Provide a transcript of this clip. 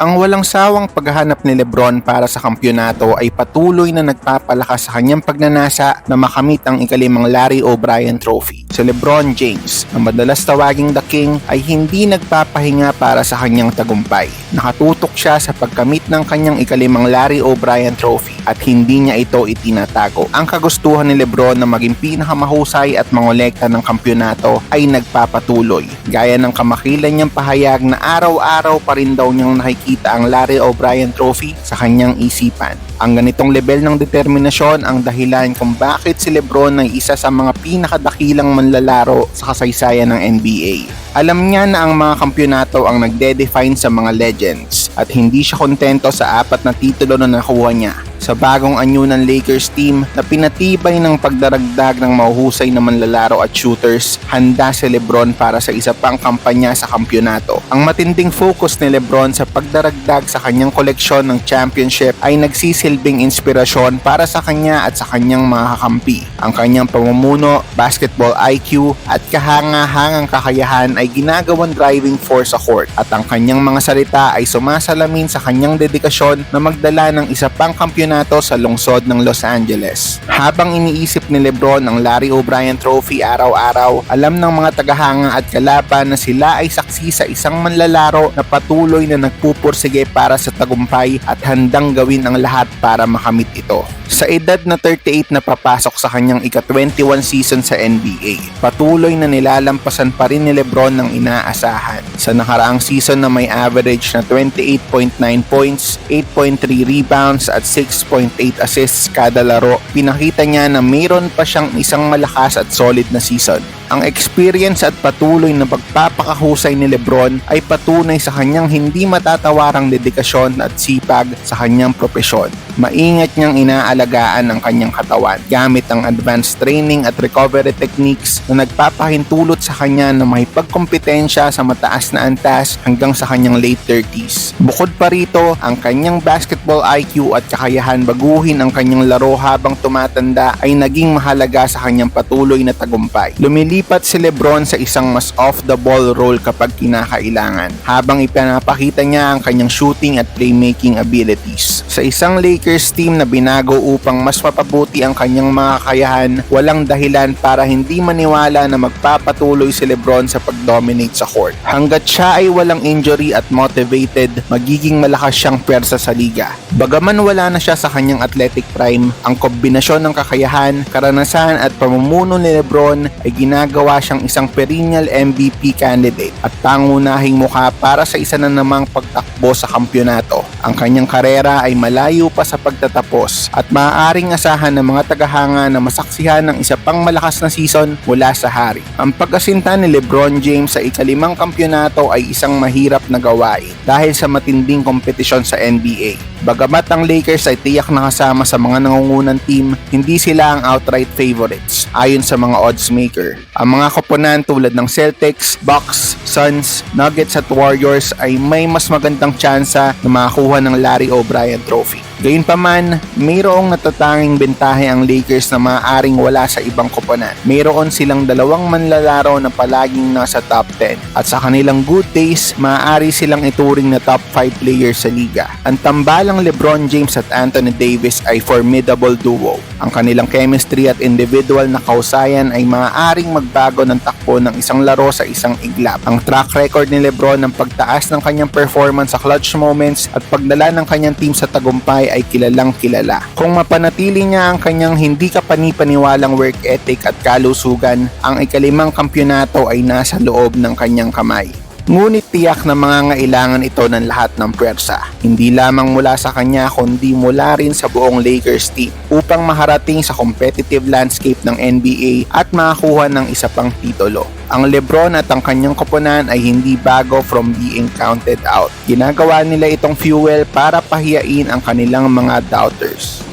Ang walang sawang paghahanap ni Lebron para sa kampyonato ay patuloy na nagpapalakas sa kanyang pagnanasa na makamit ang ikalimang Larry O'Brien Trophy. Si Lebron James, na madalas tawaging The King, ay hindi nagpapahinga para sa kanyang tagumpay. Nakatutok siya sa pagkamit ng kanyang ikalimang Larry O'Brien Trophy at hindi niya ito itinatago. Ang kagustuhan ni Lebron na maging pinakamahusay at mangolekta ng kampyonato ay nagpapatuloy. Gaya ng kamakilan niyang pahayag na araw-araw pa rin daw niyang nakikita ang Larry O'Brien Trophy sa kanyang isipan. Ang ganitong level ng determinasyon ang dahilan kung bakit si Lebron ay isa sa mga pinakadakilang manlalaro sa kasaysayan ng NBA. Alam niya na ang mga kampyonato ang nagde-define sa mga legends at hindi siya kontento sa apat na titulo na nakuha niya sa bagong anyo ng Lakers team na pinatibay ng pagdaragdag ng mahuhusay na manlalaro at shooters, handa si Lebron para sa isa pang kampanya sa kampyonato. Ang matinding focus ni Lebron sa pagdaragdag sa kanyang koleksyon ng championship ay nagsisilbing inspirasyon para sa kanya at sa kanyang mga kakampi. Ang kanyang pamumuno, basketball IQ at kahanga-hangang kakayahan ay ginagawang driving force sa court at ang kanyang mga salita ay sumasalamin sa kanyang dedikasyon na magdala ng isa pang kampyonato sa lungsod ng Los Angeles. Habang iniisip ni Lebron ang Larry O'Brien Trophy araw-araw, alam ng mga tagahanga at kalaban na sila ay saksi sa isang manlalaro na patuloy na nagpupursige para sa tagumpay at handang gawin ang lahat para makamit ito. Sa edad na 38 na papasok sa kanyang ika-21 season sa NBA, patuloy na nilalampasan pa rin ni Lebron ng inaasahan. Sa nakaraang season na may average na 28.9 points, 8.3 rebounds at 6.8 assists kada laro, pinakita niya na mayroon pa siyang isang malakas at solid na season. Ang experience at patuloy na pagpapakahusay ni Lebron ay patunay sa kanyang hindi matatawarang dedikasyon at sipag sa kanyang propesyon. Maingat niyang inaalagaan ang kanyang katawan gamit ang advanced training at recovery techniques na nagpapahintulot sa kanya na makipagkompetensya sa mataas na antas hanggang sa kanyang late 30s. Bukod pa rito, ang kanyang basketball IQ at kakayahan baguhin ang kanyang laro habang tumatanda ay naging mahalaga sa kanyang patuloy na tagumpay. Lumilipat si Lebron sa isang mas off-the-ball role kapag kinakailangan habang ipinapakita niya ang kanyang shooting at playmaking abilities. Sa isang Lakers team na binago upang mas mapabuti ang kanyang mga kakayahan, walang dahilan para hindi maniwala na magpapatuloy si Lebron sa pag-dominate sa court. Hanggat siya ay walang injury at motivated, magiging malakas siyang pwersa sa liga. Bagaman wala na siya sa kanyang athletic prime, ang kombinasyon ng kakayahan, karanasan at pamumuno ni Lebron ay ginagawa siyang isang perennial MVP candidate at pangunahing mukha para sa isa na namang pagtakbo sa kampyonato. Ang kanyang karera ay malayo pa sa pagtatapos at maaaring asahan ng mga tagahanga na masaksihan ng isa pang malakas na season mula sa hari. Ang pagkasinta ni Lebron James sa ikalimang kampyonato ay isang mahirap na gawain dahil sa matinding kompetisyon sa NBA. Bagamat ang Lakers ay tiyak na kasama sa mga nangungunang team, hindi sila ang outright favorites ayon sa mga odds maker. Ang mga koponan tulad ng Celtics, Bucks, Suns, Nuggets at Warriors ay may mas magandang tsansa na makakuha ng Larry O'Brien Trophy. Gayunpaman, mayroong natatanging bentahe ang Lakers na maaaring wala sa ibang koponan. Mayroon silang dalawang manlalaro na palaging nasa top 10 at sa kanilang good days, maaari silang ituring na top 5 players sa liga. Ang tambalang LeBron James at Anthony Davis ay formidable duo. Ang kanilang chemistry at individual na kausayan ay maaaring magbago ng takbo ng isang laro sa isang iglap. Ang track record ni LeBron ng pagtaas ng kanyang performance sa clutch moments at pagdala ng kanyang team sa tagumpay ay kilalang kilala. Kung mapanatili niya ang kanyang hindi kapanipaniwalang work ethic at kalusugan, ang ikalimang kampyonato ay nasa loob ng kanyang kamay. Ngunit tiyak na mga ngailangan ito ng lahat ng pwersa. Hindi lamang mula sa kanya kundi mula rin sa buong Lakers team upang maharating sa competitive landscape ng NBA at makakuha ng isa pang titulo. Ang Lebron at ang kanyang koponan ay hindi bago from being counted out. Ginagawa nila itong fuel para pahiyain ang kanilang mga doubters.